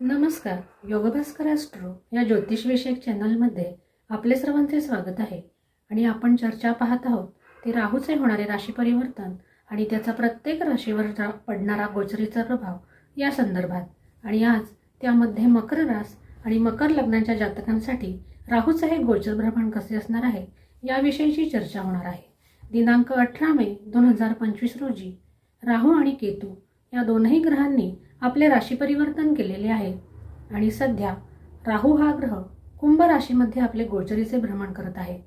नमस्कार. योगभास्कर ॲस्ट्रो या ज्योतिषविषयक चॅनलमध्ये आपले सर्वांचे स्वागत आहे. आणि आपण चर्चा पाहत आहोत ते राहूचे होणारे राशी परिवर्तन आणि त्याचा प्रत्येक राशीवर पडणारा गोचरीचा प्रभाव या संदर्भात. आणि आज त्यामध्ये मकर रास आणि मकर लग्नाच्या जातकांसाठी राहूचे हे गोचर भ्रमण कसे असणार आहे याविषयीची चर्चा होणार आहे. दिनांक अठरा मे दोन हजार पंचवीस रोजी राहू आणि केतू या दोनही ग्रहांनी आपले राशी परिवर्तन केलेले आहे. आणि सध्या राहू हा ग्रह कुंभ राशीमध्ये आपले गोचरीचे भ्रमण करत आहे.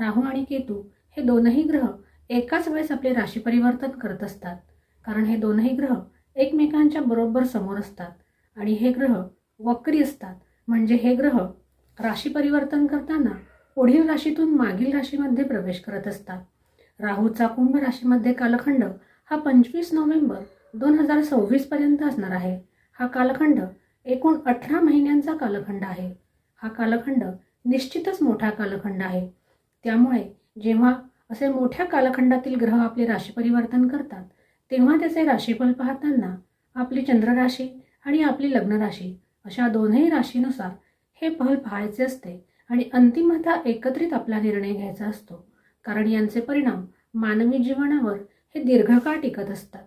राहू आणि केतू हे दोनही ग्रह एकाच वेळेस आपले राशी परिवर्तन करत असतात. कारण हे दोनही ग्रह एकमेकांच्या बरोबर समोर असतात. आणि हे ग्रह वक्री असतात. म्हणजे हे ग्रह राशी परिवर्तन करताना पुढील राशीतून मागील राशीमध्ये प्रवेश करत असतात. राहूचा कुंभ राशीमध्ये कालखंड हा पंचवीस नोव्हेंबर दोन हजार सव्वीस पर्यंत असणार आहे. हा कालखंड एकूण अठरा महिन्यांचा कालखंड आहे. हा कालखंड निश्चितच मोठा कालखंड आहे. त्यामुळे जेव्हा असे मोठ्या कालखंडातील ग्रह आपले राशी परिवर्तन करतात तेव्हा त्याचे राशीफल पाहताना आपली चंद्रराशी आणि आपली लग्नराशी अशा दोनही राशीनुसार हे फल पाहायचे असते आणि अंतिमतः एकत्रित आपला निर्णय घ्यायचा असतो. कारण यांचे परिणाम मानवी जीवनावर हे दीर्घकाळ टिकत असतात.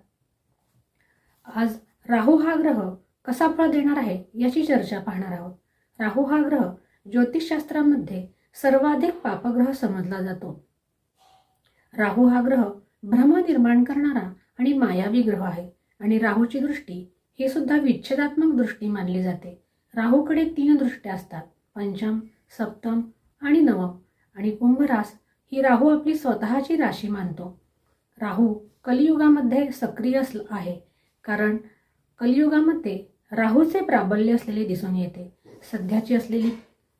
आज राहू हा ग्रह कसा फळ देणार आहे याची चर्चा पाहणार आहोत. राहू हा ग्रह ज्योतिषशास्त्रामध्ये सर्वाधिक पापग्रह समजला जातो. राहू हा ग्रह भ्रम निर्माण करणारा आणि मायावी ग्रह आहे आणि राहूची दृष्टी ही सुद्धा विच्छेदात्मक दृष्टी मानली जाते. राहूकडे तीन दृष्ट्या असतात पंचम सप्तम आणि नवम. आणि कुंभरास ही राहू आपली स्वतःची राशी मानतो. राहू कलियुगामध्ये सक्रिय आहे. कारण कलियुगामध्ये राहूचे प्राबल्य असलेले दिसून येते. सध्याची असलेली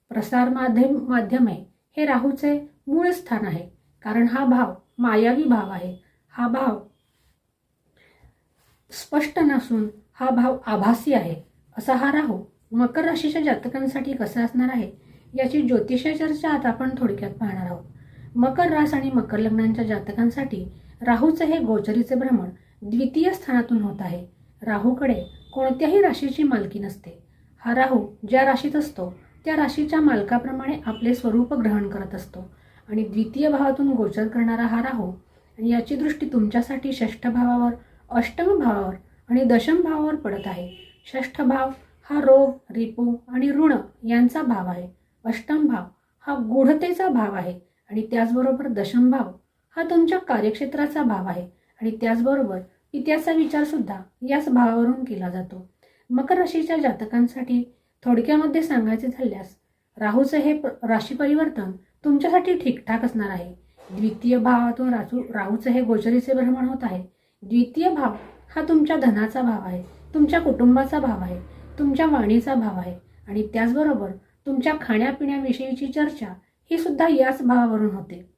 प्रसार माध्यम माध्यमे हे राहूचे मूळ स्थान आहे. कारण हा भाव मायावी भाव आहे. हा भाव स्पष्ट नसून हा भाव आभासी आहे. असा हा राहू मकर राशीच्या जातकांसाठी कसा असणार आहे? याची ज्योतिषीय चर्चा आता आपण थोडक्यात पाहणार आहोत. मकर रास आणि मकर लग्नांच्या जातकांसाठी राहूचे हे गोचरीचे भ्रमण द्वितीय स्थानातून होत आहे. राहूकडे कोणत्याही राशीची मालकी नसते. हा राहू ज्या राशीत असतो त्या राशीच्या मालकाप्रमाणे आपले स्वरूप ग्रहण करत असतो. आणि द्वितीय भावातून गोचर करणारा हा राहू आणि याची दृष्टी तुमच्यासाठी षष्ठ भावावर अष्टम भावावर आणि दशम भावावर पडत आहे. षष्ठ भाव हा रोग रिपू आणि ऋण यांचा भाव आहे. अष्टम भाव हा गूढतेचा भाव आहे. आणि त्याचबरोबर दशम भाव हा तुमच्या कार्यक्षेत्राचा भाव आहे. आणि त्याचबरोबर इतिहासाचा विचार सुद्धा याच भावावरून केला जातो. मकर राशीच्या जातकांसाठी थोडक्यामध्ये सांगायचे झाल्यास राहूचं हे राशी परिवर्तन तुमच्यासाठी ठीकठाक असणार आहे. द्वितीय भावातून राजू राहूचं हे गोचरीचे भ्रमण होत आहे. द्वितीय भाव हा तुमच्या धनाचा भाव आहे तुमच्या कुटुंबाचा भाव आहे तुमच्या वाणीचा भाव आहे. आणि त्याचबरोबर तुमच्या खाण्यापिण्याविषयीची चर्चा ही सुद्धा याच भावावरून होते.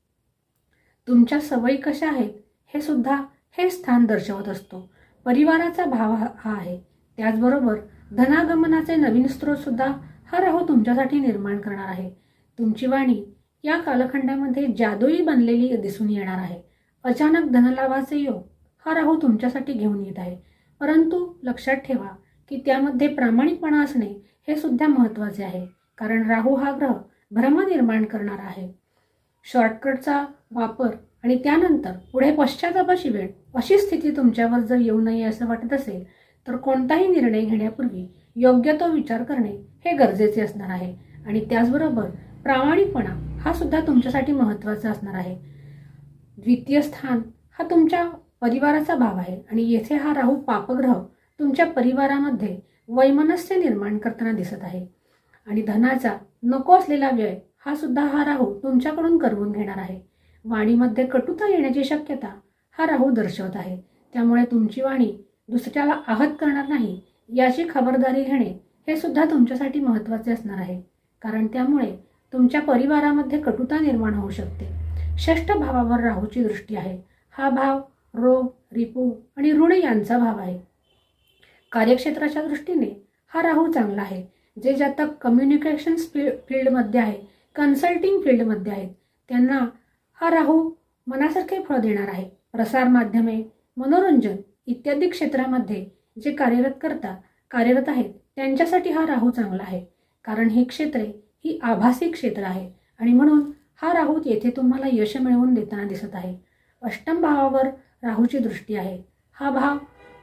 तुमच्या सवयी कशा आहेत? हे सुद्धा हे स्थान दर्शवत असतो. परिवाराचा भाव हा हा आहे. त्याचबरोबर धनागमनाचे नवीन स्रोत सुद्धा हा राहू तुमच्यासाठी निर्माण करणार आहे. तुमची वाणी या कालखंडामध्ये जादुई बनलेली दिसून येणार आहे. अचानक धनलाभाचे योग हा राहू तुमच्यासाठी घेऊन येत आहे. परंतु लक्षात ठेवा की त्यामध्ये प्रामाणिकपणा असणे हे सुद्धा महत्त्वाचे आहे. कारण राहू हा ग्रह भ्रम निर्माण करणारा आहे. शॉर्टकटचा वापर आणि त्यानंतर पुढे पश्चातापाची वेळ अशी स्थिती तुमच्यावर जर येऊ नये असं वाटत असेल तर कोणताही निर्णय घेण्यापूर्वी योग्य तो विचार करणे हे गरजेचे असणार आहे. आणि त्याचबरोबर प्रामाणिकपणा हा सुद्धा तुमच्यासाठी महत्त्वाचा असणार आहे. द्वितीय स्थान हा तुमच्या परिवाराचा भाव आहे आणि येथे हा राहू पापग्रह तुमच्या परिवारामध्ये वैमनस्य निर्माण करताना दिसत आहे. आणि धनाचा नको असलेला व्यय हा सुद्धा हा राहू तुमच्याकडून करवून घेणार आहे. वाणीमध्ये कटुता येण्याची शक्यता हा राहू दर्शवत आहे. त्यामुळे तुमची वाणी दुसऱ्याला आहत करणार नाही याची खबरदारी घेणे हे सुद्धा तुमच्यासाठी महत्त्वाचे असणार आहे. कारण त्यामुळे तुमच्या परिवारामध्ये कटुता निर्माण होऊ शकते. षष्ठ भावावर राहूची दृष्टी आहे. हा भाव रोग रिपू आणि ऋण यांचा भाव आहे. कार्यक्षेत्राच्या दृष्टीने हा राहू चांगला आहे. जे जातक कम्युनिकेशन फील्डमध्ये आहे कन्सल्टिंग फील्डमध्ये आहेत त्यांना हा राहू मनासारखे फळ देणार आहे. प्रसार माध्यमे मनोरंजन इत्यादी क्षेत्रामध्ये जे कार्यरत करता कार्यरत आहेत त्यांच्यासाठी हा राहू चांगला आहे. कारण ही क्षेत्रे ही आभासी क्षेत्र आहे आणि म्हणून हा राहू येथे तुम्हाला यश मिळवून देताना दिसत आहे. अष्टम भावावर राहूची दृष्टी आहे. हा भाव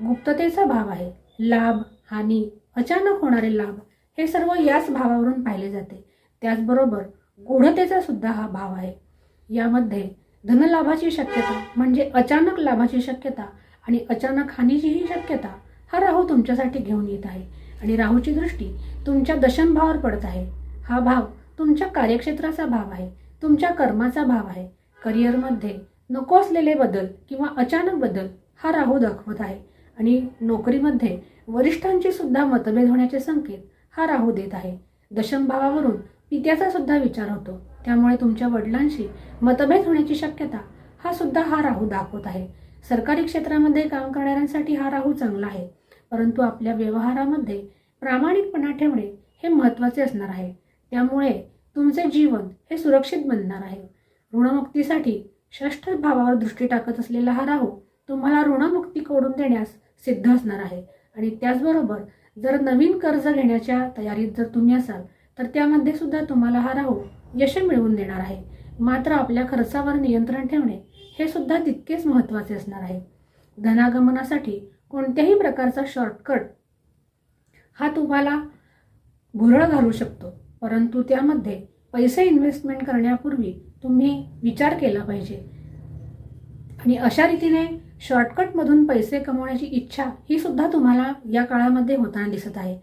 गुप्ततेचा भाव आहे. लाभ हानी अचानक होणारे लाभ हे सर्व याच भावावरून पाहिले जाते. त्याचबरोबर गूढतेचा सुद्धा हा भाव आहे. यामध्ये धनलाभाची शक्यता म्हणजे अचानक लाभाची शक्यता आणि अचानक हानीचीही शक्यता हा राहू तुमच्यासाठी घेऊन येत आहे. आणि राहूची दृष्टी तुमच्या दशमभावावर पडत आहे. हा भाव तुमच्या कार्यक्षेत्राचा भाव आहे. तुमच्या कर्माचा भाव आहे. करिअरमध्ये नको असलेले बदल किंवा अचानक बदल हा राहू दाखवत आहे. आणि नोकरीमध्ये वरिष्ठांची सुद्धा मतभेद होण्याचे संकेत हा राहू देत आहे. दशम भावावरून पित्याचा सुद्धा विचार होतो. त्यामुळे तुमच्या वडिलांशी मतभेद होण्याची शक्यता हा सुद्धा हा राहू दाखवत आहे. सरकारी क्षेत्रामध्ये काम करणाऱ्यांसाठी हा राहू चांगला आहे. परंतु आपल्या व्यवहारामध्ये प्रामाणिकपणा ठेवणे हे महत्त्वाचे असणार आहे. त्यामुळे तुमचे जीवन हे सुरक्षित बनणार आहे. ऋणमुक्तीसाठी षष्ठ भावावर दृष्टी टाकत असलेला हा राहू तुम्हाला ऋणमुक्ती करून देण्यास सिद्ध असणार आहे. आणि त्याचबरोबर जर नवीन कर्ज घेण्याच्या तयारीत जर तुम्ही असाल तर त्यामध्ये सुद्धा तुम्हाला हा राहू यश मिळवून देणार आहे. मात्र आपल्या खर्चावर नियंत्रण ठेवणे हे सुद्धा तितकेच महत्त्वाचे असणार आहे. धनागमनासाठी कोणत्याही प्रकारचा शॉर्टकट हा तुम्हाला भुरळ घालू शकतो. परंतु त्यामध्ये पैसे इन्व्हेस्टमेंट करण्यापूर्वी तुम्ही विचार केला पाहिजे. आणि अशा रीतीने शॉर्टकटमधून पैसे कमवण्याची इच्छा ही सुद्धा तुम्हाला या काळामध्ये होताना दिसत आहे.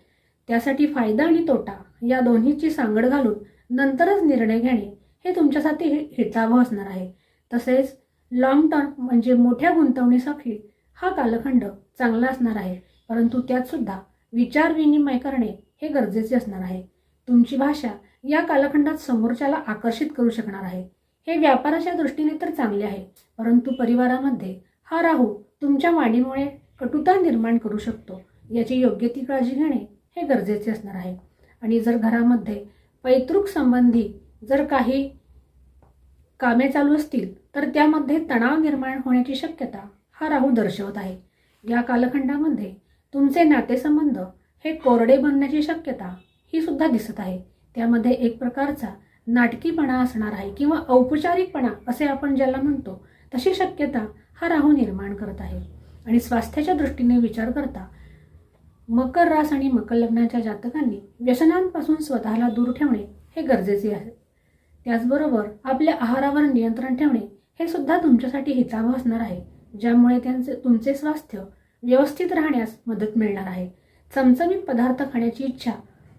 त्यासाठी फायदा आणि तोटा या दोन्हीची सांगड घालून नंतरच निर्णय घेणे हे तुमच्यासाठी हि- हितावह असणार आहे. तसेच लॉंग टर्म म्हणजे मोठ्या गुंतवणुकीसाठी हा कालखंड चांगला असणार आहे. परंतु त्यात सुद्धा विचार विनिमय करणे हे गरजेचे असणार आहे. तुमची भाषा या कालखंडात समोरच्याला आकर्षित करू शकणार आहे. हे व्यापाराच्या दृष्टीने तर चांगले आहे परंतु परिवारामध्ये हा राहू तुमच्या वाणीमुळे कटुता निर्माण करू शकतो. याची योग्य ती काळजी घेणे हे गरजेचे असणार आहे. आणि जर घरामध्ये पैतृक संबंधी जर काही कामे चालू असतील तर त्यामध्ये तणाव निर्माण होण्याची शक्यता हा राहू दर्शवत आहे. या कालखंडामध्ये तुमचे नातेसंबंध हे कोरडे बनण्याची शक्यता ही सुद्धा दिसत आहे. त्यामध्ये एक प्रकारचा नाटकीपणा असणार आहे किंवा औपचारिकपणा असे आपण ज्याला म्हणतो तशी शक्यता हा राहू निर्माण करत आहे. आणि स्वास्थ्याच्या दृष्टीने विचार करता मकर रास आणि मकर लग्नाच्या जातकांनी व्यसनांपासून स्वतःला दूर ठेवणे हे गरजेचे आहे. त्याचबरोबर आपल्या आहारावर नियंत्रण ठेवणे हे सुद्धा तुमच्यासाठी हितावह असणार आहे ज्यामुळे त्यांचे तुमचे स्वास्थ्य व्यवस्थित राहण्यास मदत मिळणार आहे. चमचमीत पदार्थ खाण्याची इच्छा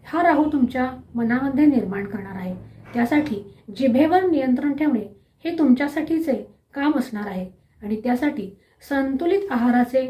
हा राहू तुमच्या मनामध्ये निर्माण करणार आहे. त्यासाठी जिभेवर नियंत्रण ठेवणे हे तुमच्यासाठीचे काम असणार आहे आणि त्यासाठी संतुलित आहाराचे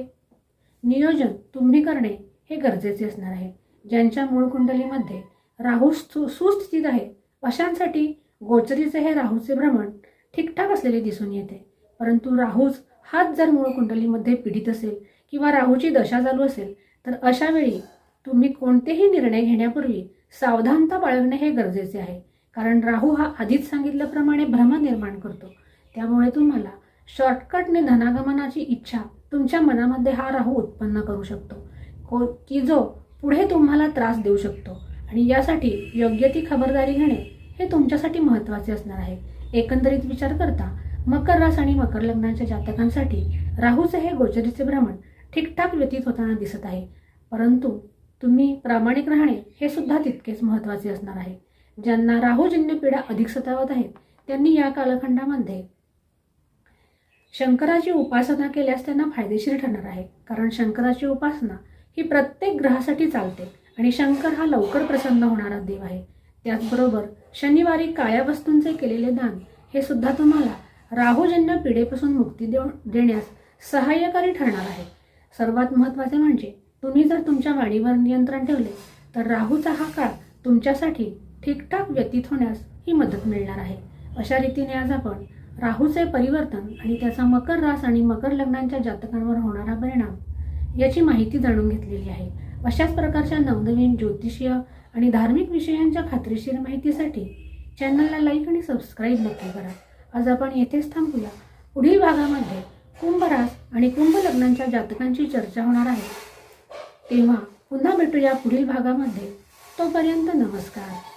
नियोजन तुम्ही करणे हे गरजेचे असणार आहे. ज्यांच्या मूळ कुंडलीमध्ये राहू सु सुस्थितीत आहे अशांसाठी गोचरीचे हे राहूचे भ्रमण ठीकठाक असलेले दिसून येते. परंतु राहूच हाच जर मूळ कुंडलीमध्ये पीडित असेल किंवा राहूची दशा चालू असेल तर अशा वेळी तुम्ही कोणतेही निर्णय घेण्यापूर्वी सावधानता बाळगणे हे गरजेचे आहे. कारण राहू हा आधीच सांगितल्याप्रमाणे भ्रम निर्माण करतो. त्यामुळे तुम्हाला शॉर्टकटने धनागमनाची इच्छा तुमच्या मनामध्ये हा राहू उत्पन्न करू शकतो. हो की जो पुढे तुम्हाला त्रास देऊ शकतो. आणि यासाठी योग्य ती खबरदारी घेणे हे तुमच्यासाठी महत्त्वाचे असणार आहे. एकंदरीत विचार करता मकर रास आणि मकर लग्नाच्या जातकांसाठी राहूचे हे गोचरीचे भ्रमण ठीकठाक व्यतीत होताना दिसत आहे. परंतु तुम्ही प्रामाणिक राहणे हे सुद्धा तितकेच महत्त्वाचे असणार आहे. ज्यांना राहूजन्य पीडा अधिक सतावत आहेत त्यांनी या कालखंडामध्ये शंकराची उपासना केल्यास त्यांना फायदेशीर ठरणार आहे. कारण शंकराची उपासना ही प्रत्येक ग्रहासाठी चालते आणि शंकर हा लवकर प्रसन्न होणारा देव आहे. त्याचबरोबर शनिवारी काळ्या वस्तूंचे केलेले दान हे सुद्धा तुम्हाला राहूजन्य पिढेपासून मुक्ती देऊ देण्यास सहाय्यकारी ठरणार आहे. सर्वात महत्त्वाचे म्हणजे तुम्ही जर तुमच्या वाणीवर नियंत्रण ठेवले तर राहूचा हा काळ तुमच्यासाठी ठीकठाक व्यतीत होण्यास ही मदत मिळणार आहे. अशा रीतीने आज आपण राहूचे परिवर्तन आणि त्याचा मकर रास आणि मकर लग्नांच्या जातकांवर होणारा परिणाम याची माहिती जाणून घेतलेली आहे. अशाच प्रकारच्या नवनवीन ज्योतिषीय आणि धार्मिक विषयांच्या खात्रीशीर माहितीसाठी चॅनलला लाईक आणि सबस्क्राईब नक्की करा. आज आपण येथेच थांबूया. पुढील भागामध्ये कुंभरास आणि कुंभ लग्नांच्या जातकांची चर्चा होणार आहे. तेव्हा पुन्हा भेटूया पुढील भागामध्ये. तोपर्यंत नमस्कार.